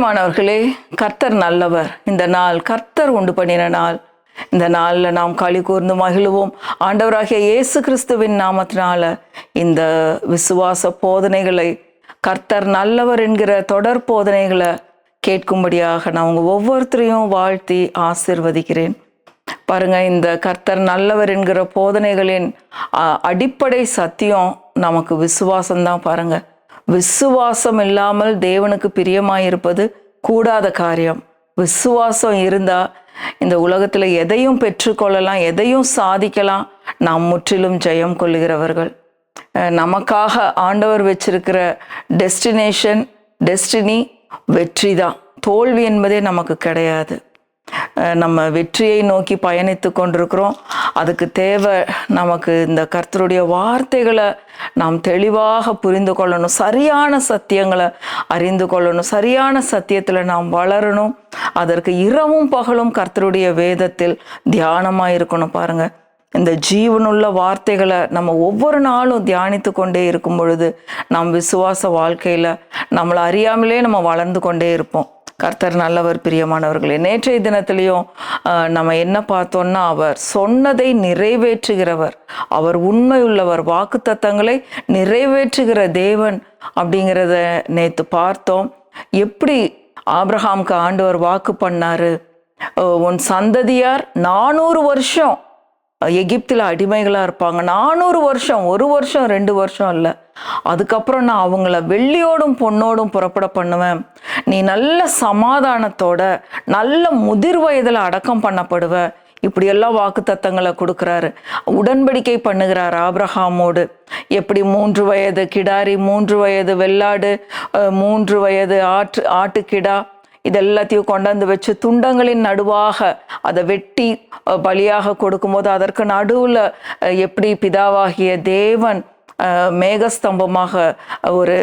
பிரியமானவர்களே கர்த்தர் நல்லவர். இந்த நாள் கர்த்தர் உண்டு பண்ணின நாள். இந்த நாளில் நாம் களி கூர்ந்து மகிழுவோம். ஆண்டவராகிய இயேசு கிறிஸ்துவின் நாமத்தினால இந்த விசுவாச போதனைகளை கர்த்தர் நல்லவர் என்கிற தொடர் போதனைகளை கேட்கும்படியாக நான் உங்கள் ஒவ்வொருத்தரையும் வாழ்த்தி ஆசிர்வதிக்கிறேன். பாருங்க இந்த கர்த்தர் நல்லவர் என்கிற போதனைகளின் அ, அடிப்படை சத்தியம் நமக்கு விசுவாசம்தான் பாருங்க. விசுவாசம் இல்லாமல் தேவனுக்கு பிரியமாயிருப்பது கூடாத காரியம். விசுவாசம் இருந்தால் இந்த உலகத்தில் எதையும் பெற்றுக்கொள்ளலாம் எதையும் சாதிக்கலாம் நாம் முற்றிலும் ஜெயம் கொள்ளுகிறவர்கள். நமக்காக ஆண்டவர் வச்சிருக்கிற டெஸ்டினேஷன் டெஸ்டினி வெற்றி தான் தோல்வி என்பதே நமக்கு கிடையாது. நம்ம வெற்றியை நோக்கி பயணித்து கொண்டிருக்கிறோம். அதுக்கு தேவை நமக்கு இந்த கர்த்தருடைய வார்த்தைகளை நாம் தெளிவாக புரிந்து கொள்ளணும். சரியான சத்தியங்களை அறிந்து கொள்ளணும். சரியான சத்தியத்தில் நாம் வளரணும். அதற்கு இரவும் பகலும் கர்த்தருடைய வேதத்தில் தியானமாக இருக்கணும் பாருங்க. இந்த ஜீவனுள்ள வார்த்தைகளை நம்ம ஒவ்வொரு நாளும் தியானித்து கொண்டே இருக்கும் பொழுது நம் விசுவாச வாழ்க்கையில் நம்மளை அறியாமலே நம்ம வளர்ந்து கொண்டே இருப்போம். கர்த்தர் நல்லவர் பிரியமானவர்களே நேற்றைய தினத்திலையும் நம்ம என்ன பார்த்தோம்னா அவர் சொன்னதை நிறைவேற்றுகிறவர். அவர் உண்மையுள்ளவர் வாக்குத்தத்தங்களை நிறைவேற்றுகிற தேவன் அப்படிங்கிறத நேற்று பார்த்தோம். எப்படி ஆப்ரஹாம்க்கு ஆண்டவர் வாக்கு பண்ணாரு? உன் சந்ததியார் நானூறு வருஷம் எகிப்தில் அடிமைகளாக இருப்பாங்க. நானூறு வருஷம் ஒரு வருஷம் ரெண்டு வருஷம் இல்லை அதுக்கப்புறம் நான் அவங்கள வெள்ளியோடும் பொண்ணோடும் புறப்பட பண்ணுவேன். நீ நல்ல சமாதானத்தோட நல்ல முதிர் வயதில் அடக்கம் பண்ணப்படுவ. இப்படியெல்லாம் வாக்குத்தத்தங்களை கொடுக்குறாரு. உடன்படிக்கை பண்ணுகிறார் ஆப்ரஹாமோடு எப்படி மூன்று வயது கிடாரி மூன்று வயது வெள்ளாடு மூன்று வயது ஆட்டு ஆட்டுக்கிடா இது எல்லாத்தையும் கொண்டாந்து வச்சு துண்டங்களின் நடுவாக அதை வெட்டி பலியாக கொடுக்கும்போது அதற்கு நடுவில் எப்படி பிதாவாகிய தேவன் மேகஸ்தம்பமாக ஒரு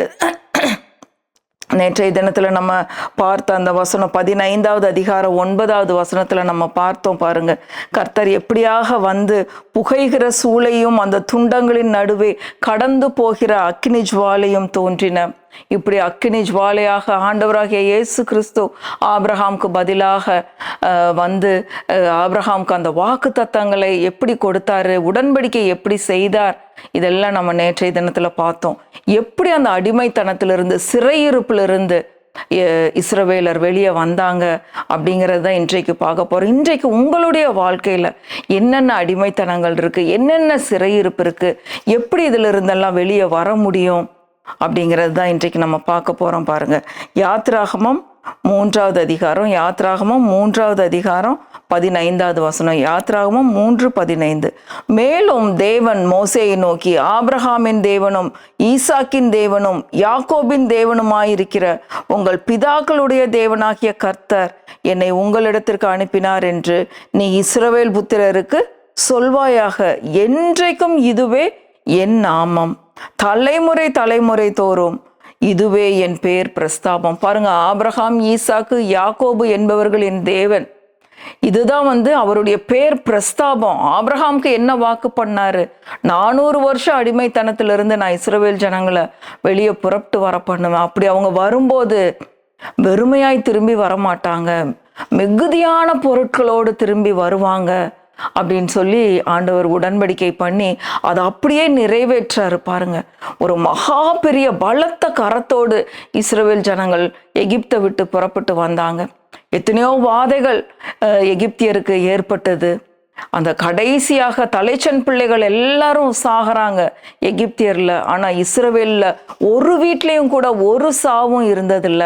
நேற்றைய தினத்தில் நம்ம பார்த்த அந்த வசனம் பதினைந்தாவது அதிகாரம் ஒன்பதாவது வசனத்தில் நம்ம பார்த்தோம் பாருங்க. கர்த்தர் எப்படியாக வந்து புகைகிற சூளையும் அந்த துண்டங்களின் நடுவே கடந்து போகிற அக்னி ஜுவாலையும் தோன்றின. இப்படி அக்கினி ஜுவாலையாக ஆண்டவராகிய இயேசு கிறிஸ்து ஆப்ரஹாம்க்கு பதிலாக வந்து ஆப்ரஹாம்க்கு அந்த வாக்கு தத்தங்களை எப்படி கொடுத்தாரு உடன்படிக்கை எப்படி செய்தார் இதெல்லாம் நம்ம நேற்றைய தினத்துல பார்த்தோம். எப்படி அந்த அடிமைத்தனத்திலிருந்து சிறையிருப்பிலிருந்து அஹ், இஸ்ரவேலர் வெளியே வந்தாங்க அப்படிங்கிறத இன்றைக்கு பார்க்க போறோம். இன்றைக்கு உங்களுடைய வாழ்க்கையில என்னென்ன அடிமைத்தனங்கள் இருக்கு? என்னென்ன சிறையிருப்பு இருக்கு? எப்படி இதுல இருந்தெல்லாம் வெளியே வர முடியும்? அப்படிங்கிறது தான் இன்றைக்கு நம்ம பார்க்க போகிறோம் பாருங்க. யாத்ராகமம் மூன்றாவது அதிகாரம் யாத்ராகமம் மூன்றாவது அதிகாரம் பதினைந்தாவது வசனம். யாத்ராகமம் மூன்று பதினைந்து. மேலும் தேவன் மோசையை நோக்கி ஆப்ரஹாமின் தேவனும் ஈசாக்கின் தேவனும் யாக்கோபின் தேவனுமாயிருக்கிற உங்கள் பிதாக்களுடைய தேவனாகிய கர்த்தர் என்னை உங்களிடத்திற்கு அனுப்பினார் என்று நீ இஸ்ரவேல் புத்திரருக்கு சொல்வாயாக. என்றைக்கும் இதுவே என் நாமம். தலைமுறை தலைமுறை தோறும். இதுவே என் பேர் பிரஸ்தாபம். பாருங்க ஆபிரகாம் ஈசாக்கு யாக்கோபு என்பவர்களின் தேவன். இதுதான் வந்து அவருடைய பேர் பிரஸ்தாபம். ஆப்ரஹாம்க்கு என்ன வாக்கு பண்ணாரு? நானூறு வருஷம் அடிமைத்தனத்திலிருந்து நான் இஸ்ரவேல் ஜனங்களை வெளியே புறப்பட்டு வர பண்ணுவேன். அப்படி அவங்க வரும்போது வெறுமையாய் திரும்பி வரமாட்டாங்க. மிகுதியான பொருட்களோடு திரும்பி வருவாங்க. அப்படின்னு சொல்லி ஆண்டவர் உடன்படிக்கை பண்ணி அதை அப்படியே நிறைவேற்றாரு பாருங்க. ஒரு மகா பெரிய பலத்த கரத்தோடு இஸ்ரேல் ஜனங்கள் எகிப்தை விட்டு புறப்பட்டு வந்தாங்க. எத்தனையோ வாதைகள் அஹ், எகிப்தியருக்கு ஏற்பட்டது. அந்த கடைசியாக தலைச்சன் பிள்ளைகள் எல்லாரும் சாகுறாங்க எகிப்தியர்ல. ஆனால் இஸ்ரவேலில் ஒரு வீட்லேயும் கூட ஒரு சாவும் இருந்ததில்ல.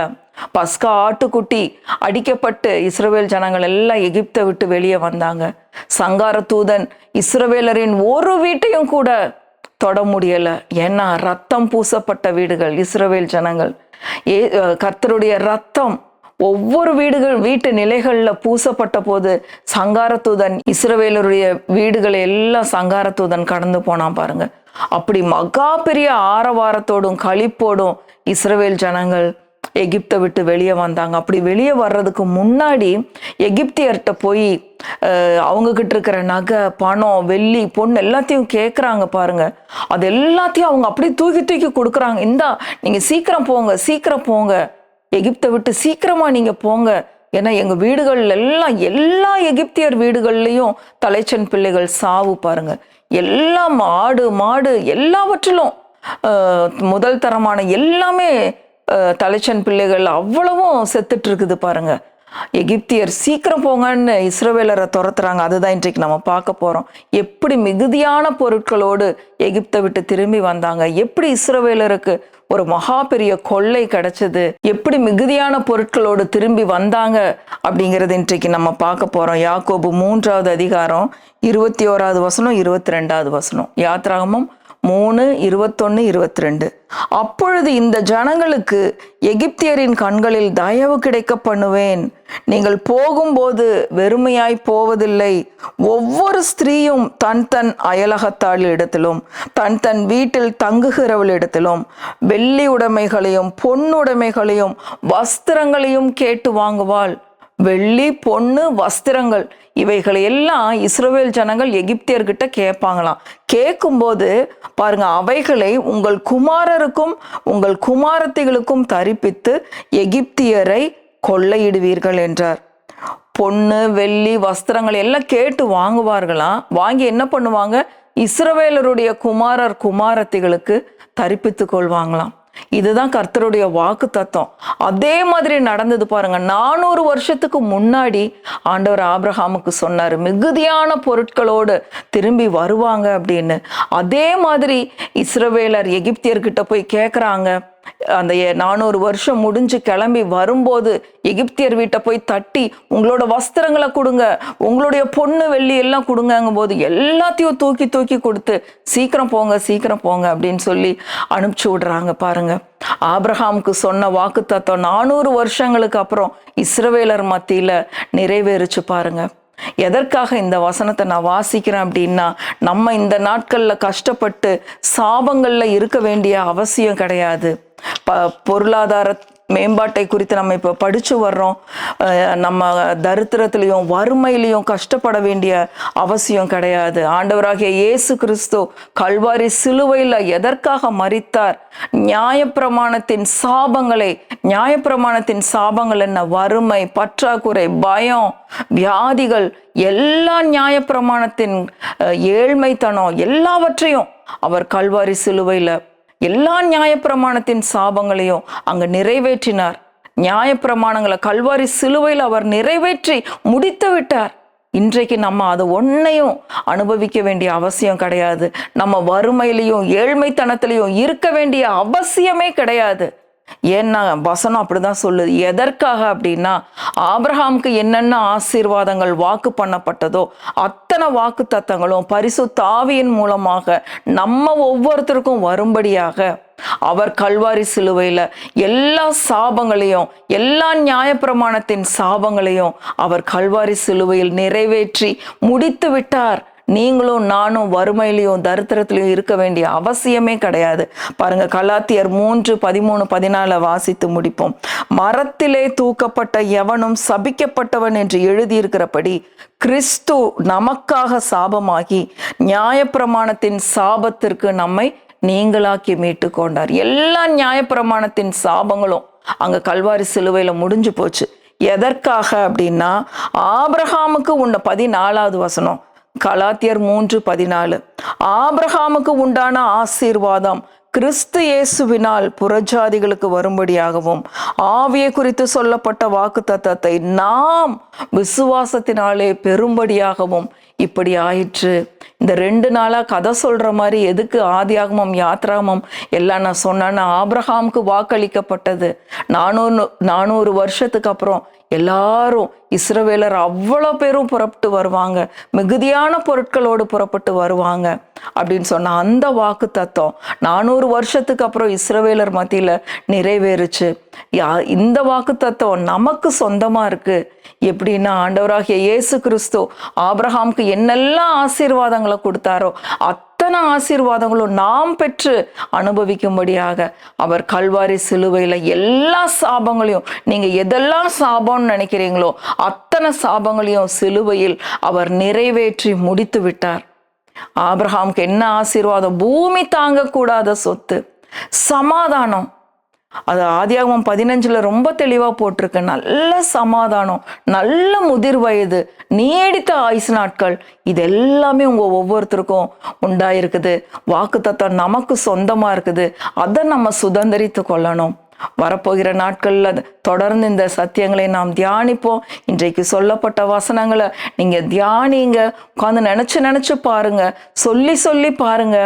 பஸ்கா ஆட்டுக்குட்டி அடிக்கப்பட்டு இஸ்ரவேல் ஜனங்கள் எல்லாம் எகிப்தை விட்டு வெளியே வந்தாங்க. சங்கார தூதன் இஸ்ரவேலரின் ஒரு வீட்டையும் கூட தொட முடியல. ஏன்னா ரத்தம் பூசப்பட்ட வீடுகள் இஸ்ரவேல் ஜனங்கள். ஏ கர்த்தருடைய ரத்தம் ஒவ்வொரு வீடுகள் வீட்டு நிலைகளில் பூசப்பட்ட போது சங்காரத்தூதன் இஸ்ரவேலருடைய வீடுகளை எல்லாம் சங்காரத்தூதன் கடந்து போனான் பாருங்க. அப்படி மகா பெரிய ஆரவாரத்தோடும் களிப்போடும் இஸ்ரவேல் ஜனங்கள் எகிப்தை விட்டு வெளியே வந்தாங்க. அப்படி வெளியே வர்றதுக்கு முன்னாடி எகிப்தியர்கிட்ட போய் அவங்கக்கிட்ட இருக்கிற நகை பணம் வெள்ளி பொண்ணு எல்லாத்தையும் கேட்குறாங்க பாருங்க. அது எல்லாத்தையும் அவங்க அப்படியே தூக்கி தூக்கி கொடுக்குறாங்க. இந்தா நீங்கள் சீக்கிரம் போங்க சீக்கிரம் போங்க. எகிப்தை விட்டு சீக்கிரமாக நீங்கள் போங்க. ஏன்னா எங்கள் வீடுகள் எல்லாம் எல்லா எகிப்தியர் வீடுகள்லையும் தலைச்சன் பிள்ளைகள் சாவு பாருங்க. எல்லாம் ஆடு மாடு எல்லாவற்றிலும் முதல் தரமான எல்லாமே தலைச்சன் பிள்ளைகள் அவ்வளவும் செத்துட்டு இருக்குது பாருங்க. எகிப்தியர் சீக்கிரம் போங்கன்னு இஸ்ரவேலரை துரத்துறாங்க. அதுதான் இன்றைக்கு நம்ம பார்க்க போறோம். எப்படி மிகுதியான பொருட்களோடு எகிப்தை விட்டு திரும்பி வந்தாங்க? எப்படி இஸ்ரவேலருக்கு ஒரு மகா பெரிய கொள்ளை கிடைச்சது? எப்படி மிகுதியான பொருட்களோடு திரும்பி வந்தாங்க? அப்படிங்கிறது இன்றைக்கு நம்ம பார்க்க போறோம். யாக்கோபு மூன்றாவது அதிகாரம் இருபத்தி ஓராவது வசனம் இருபத்தி ரெண்டாவது வசனம். யாத்ராகமும் மூணு இருபத்தொன்னு இருபத்தி ரெண்டு அப்பொழுது இந்த ஜனங்களுக்கு எகிப்தியரின் கண்களில் தயவு கிடைக்க பண்ணுவேன். நீங்கள் போகும்போது வெறுமையாய் போவதில்லை. ஒவ்வொரு ஸ்திரீயும் தன் தன் அயலகத்தாள் இடத்திலும் தன் தன் வீட்டில் தங்குகிறவளிடத்திலும் வெள்ளி உடைமைகளையும் பொன்னுடைமைகளையும் வஸ்திரங்களையும் கேட்டு வாங்குவாள். வெள்ளி பொண்ணு வஸ்திரங்கள். இவைகளை எல்லாம் இஸ்ரோவேல் ஜனங்கள் எகிப்தியர்கிட்ட கேட்பாங்களாம். கேட்கும்போது பாருங்க அவைகளை உங்கள் குமாரருக்கும் உங்கள் குமாரத்திகளுக்கும் தரிப்பித்து எகிப்தியரை கொள்ளையிடுவீர்கள் என்றார். பொண்ணு வெள்ளி வஸ்திரங்கள் எல்லாம் கேட்டு வாங்குவார்களாம். வாங்கி என்ன பண்ணுவாங்க? இஸ்ரவேலருடைய குமாரர் குமாரத்திகளுக்கு தரிப்பித்து கொள்வாங்களாம். இதுதான் கர்த்தருடைய வாக்கு தத்துவம் அதே மாதிரி நடந்தது பாருங்க. நானூறு வருஷத்துக்கு முன்னாடி ஆண்டவர் ஆப்ரஹாமுக்கு சொன்னார் மிகுதியான பொருட்களோடு திரும்பி வருவாங்க அப்படின்னு. அதே மாதிரி இஸ்ரவேலர் எகிப்தியர்கிட்ட போய் கேட்குறாங்க அந்த நானூறு வருஷம் முடிஞ்சு கிளம்பி வரும்போது எகிப்தியர் வீட்டை போய் தட்டி உங்களோட வஸ்திரங்களை கொடுங்க உங்களுடைய பொண்ணு வெள்ளி எல்லாம் கொடுங்கங்கும் போது எல்லாத்தையும் தூக்கி தூக்கி கொடுத்து சீக்கிரம் போங்க சீக்கிரம் போங்க அப்படின்னு சொல்லி அனுப்பிச்சு விடுறாங்க பாருங்க. ஆப்ரஹாமுக்கு சொன்ன வாக்கு தத்துவம் நானூறு வருஷங்களுக்கு அப்புறம் இஸ்ரவேலர் மத்தியில் நிறைவேறுச்சு பாருங்க. எதற்காக இந்த வசனத்தை நான் வாசிக்கிறேன் அப்படின்னா நம்ம இந்த நாட்களில் கஷ்டப்பட்டு சாபங்களில் இருக்க வேண்டிய அவசியம் கிடையாது. ப பொருளாதார மேம்பாட்டை குறித்து நம்ம இப்போ படிச்சு வர்றோம். அஹ் நம்ம தரித்திரத்திலையும் வறுமையிலையும் கஷ்டப்பட வேண்டிய அவசியம் கிடையாது. ஆண்டவராகிய இயேசு கிறிஸ்து கல்வாரி சிலுவையில் எதற்காக மறித்தார் நியாயப்பிரமாணத்தின் சாபங்களை நியாயப்பிரமாணத்தின் சாபங்கள் என்ன? வறுமை பற்றாக்குறை பயம் வியாதிகள் எல்லா நியாயப்பிரமாணத்தின் ஏழ்மைத்தனம் எல்லாவற்றையும் அவர் கல்வாரி சிலுவையில் எல்லா நியாயப்பிரமாணத்தின் சாபங்களையும் அங்கு நிறைவேற்றினார். நியாயப்பிரமாணங்களை கல்வாரி சிலுவையில் அவர் நிறைவேற்றி முடித்து விட்டார். இன்றைக்கு நம்ம அது ஒன்றையும் அனுபவிக்க வேண்டிய அவசியம் கிடையாது. நம்ம வறுமையிலையும் ஏழ்மைத்தனத்திலையும் இருக்க வேண்டிய அவசியமே கிடையாது. ஏன்னா வசனம் அப்படிதான் சொல்லுது. எதற்காக அப்படின்னா ஆபிரகாமுக்கு என்னென்ன ஆசீர்வாதங்கள் வாக்கு பண்ணப்பட்டதோ அத்தனை வாக்கு தத்தங்களும் பரிசு தாவியின் மூலமாக நம்ம ஒவ்வொருத்தருக்கும் வரும்படியாக அவர் கல்வாரி சிலுவையில எல்லா சாபங்களையும் எல்லா நியாயப்பிரமாணத்தின் சாபங்களையும் அவர் கல்வாரி சிலுவையில் நிறைவேற்றி முடித்து விட்டார். நீங்களும் நானும் வறுமையிலையும் தரித்திரத்திலையும் இருக்க வேண்டிய அவசியமே கிடையாது. பாருங்க கலாத்தியர் மூன்று பதிமூணு பதினால வாசித்து முடிப்போம். மரத்திலே தூக்கப்பட்ட எவனும் சபிக்கப்பட்டவன் என்று எழுதியிருக்கிறபடி கிறிஸ்து நமக்காக சாபமாகி நியாயப்பிரமாணத்தின் சாபத்திற்கு நம்மை நீங்களாக்கி மீட்டு கொண்டார். எல்லா நியாயப்பிரமாணத்தின் சாபங்களும் அங்க கல்வாரி சிலுவையில முடிஞ்சு போச்சு. எதற்காக அப்படின்னா ஆபிரஹாமுக்கு உன்னை பதினாலாவது வசனம் கலாத்தியர் மூன்று பதினாலு. ஆபிரகாமுக்கு உண்டான ஆசீர்வாதம் கிறிஸ்து இயேசுவினால் புறஜாதிகளுக்கு வரும்படியாகவும் ஆவியை குறித்து சொல்லப்பட்ட வாக்கு தத்தத்தை நாம் விசுவாசத்தினாலே பெரும்படியாகவும் இப்படி ஆயிற்று. இந்த ரெண்டு நாளாக கதை சொல்கிற மாதிரி எதுக்கு ஆதியாகமம் யாத்ராகமம்? எல்லாம் நான் சொன்னேன்னா ஆப்ரஹாமுக்கு வாக்களிக்கப்பட்டது. நானூறு நானூறு வருஷத்துக்கு அப்புறம் எல்லாரும் இஸ்ரவேலர் அவ்வளோ பேரும் புறப்பட்டு வருவாங்க. மிகுதியான பொருட்களோடு புறப்பட்டு வருவாங்க. அப்படின்னு சொன்ன அந்த வாக்கு தத்துவம் நானூறு வருஷத்துக்கு அப்புறம் இஸ்ரவேலர் மத்தியில நிறைவேறுச்சு. யா- இந்த வாக்கு தத்துவம் நமக்கு சொந்தமா இருக்கு. எப்படின்னா ஆண்டவராகிய இயேசு கிறிஸ்து ஆப்ரஹாம்க்கு என்னெல்லாம் ஆசீர்வாதங்களை கொடுத்தாரோ அத்தனை ஆசீர்வாதங்களும் நாம் பெற்று அனுபவிக்கும்படியாக அவர் கல்வாரி சிலுவையில் எல்லா சாபங்களையும் நீங்க எதெல்லாம் சாபம்னு நினைக்கிறீங்களோ அத்தனை சாபங்களையும் சிலுவையில் அவர் நிறைவேற்றி முடித்து விட்டார். ஆபிரகாமுக்கு என்ன ஆசீர்வாதம்? பூமி தாங்கக்கூடாத சொத்து. சமாதானம். அது ஆதியாகமம் பதினஞ்சுல ரொம்ப தெளிவாக போட்டிருக்கு. நல்ல சமாதானம். நல்ல முதிர் வயது. நீடித்த ஆயுசு நாட்கள். இது எல்லாமே உங்கள் ஒவ்வொருத்தருக்கும் உண்டாயிருக்குது. வாக்கு நமக்கு சொந்தமாக இருக்குது. அதை நம்ம சுதந்திரித்து கொள்ளணும். வரப்போகிற நாட்கள்ல தொடர்ந்து இந்த சத்தியங்களை நாம் தியானிப்போம். இன்றைக்கு சொல்லப்பட்ட வசனங்களை நீங்க தியானிங்க உட்காந்து நினைச்சு நினைச்சு பாருங்க சொல்லி சொல்லி பாருங்க.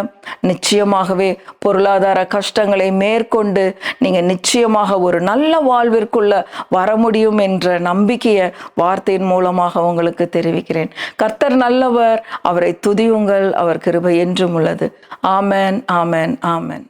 நிச்சயமாகவே பொருளாதார கஷ்டங்களை மேற்கொண்டு நீங்க நிச்சயமாக ஒரு நல்ல வாழ்விற்குள்ள வர முடியும் என்ற நம்பிக்கையை வார்த்தையின் மூலமாக உங்களுக்கு தெரிவிக்கிறேன். கர்த்தர் நல்லவர் அவரை துதியுங்கள் அவர் கிருபை என்றும் உள்ளது. ஆமேன் ஆமேன் ஆமேன்.